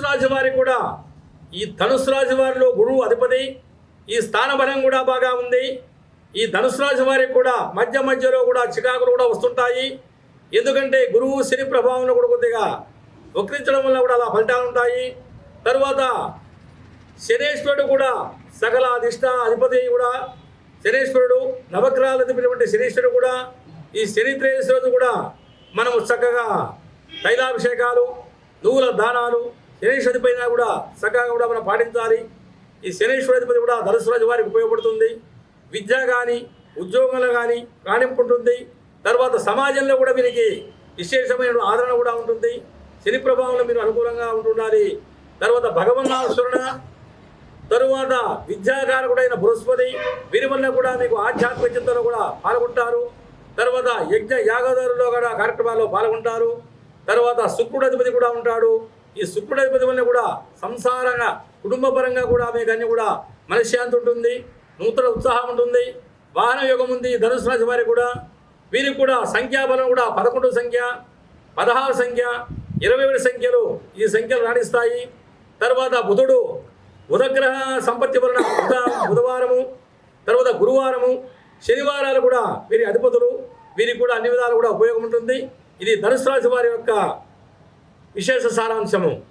ధనుసు రాశి వారికి కూడా ఈ ధనుసు రాశి వారిలో గురువు అధిపతి ఈ స్థానబలం కూడా బాగా ఉంది. ఈ ధనుసు రాశి వారికి కూడా మధ్య మధ్యలో కూడా చికాకులు కూడా వస్తుంటాయి. ఎందుకంటే గురువు శని ప్రభావంలో కూడా కొద్దిగా వక్రించడం వల్ల కూడా అలా ఫలితాలు ఉంటాయి. తర్వాత శనేశ్వరుడు కూడా సకల అధిష్ట అధిపతి కూడా శనేశ్వరుడు నవగ్రహాలు అధిపతి శనీశ్వరుడు కూడా ఈ శని రోజు కూడా మనము చక్కగా తైలాభిషేకాలు నువ్వుల దానాలు శనేశ్వరి పైన కూడా చక్కగా కూడా మనం పాటించాలి. ఈ శనేశ్వరాధిపతి కూడా ధనుసు వారికి ఉపయోగపడుతుంది. విద్య కానీ ఉద్యోగంలో కానీ రాణింపు ఉంటుంది తర్వాత సమాజంలో కూడా వీరికి విశేషమైన ఆదరణ కూడా ఉంటుంది. శని ప్రభావంలో మీరు అనుకూలంగా ఉంటుండాలి. తర్వాత భగవన్నాశ్వరణ తరువాత విద్యాకారకుడైన బృహస్పతి వీరి వల్ల కూడా మీకు ఆధ్యాత్మిక చింతలో కూడా పాల్గొంటారు. తర్వాత యజ్ఞ యాగదారులో కూడా కార్యక్రమాల్లో పాల్గొంటారు. తర్వాత శుక్రుడు అధిపతి కూడా ఉంటాడు. ఈ శుక్రుడు వల్ల కూడా సంసారంగా కుటుంబపరంగా కూడా మీకు అన్ని కూడా మనశ్శాంతి ఉంటుంది నూతన ఉత్సాహం ఉంటుంది వాహన యోగం ఉంది ధనుసు రాశి వారికి కూడా. వీరికి కూడా సంఖ్యాబలం కూడా పదకొండు సంఖ్య పదహారు సంఖ్య ఇరవై ఏడు సంఖ్యలు ఈ సంఖ్యలు రాణిస్తాయి. తర్వాత బుధుడు బుధగ్రహ సంపత్తి వలన బుధ బుధవారము తర్వాత గురువారము శనివారాలు కూడా వీరి అధిపతులు వీరికి కూడా అన్ని విధాలు కూడా ఉపయోగం ఉంటుంది. ఇది ధనుసు రాశి వారి యొక్క విశేష సారాంశము.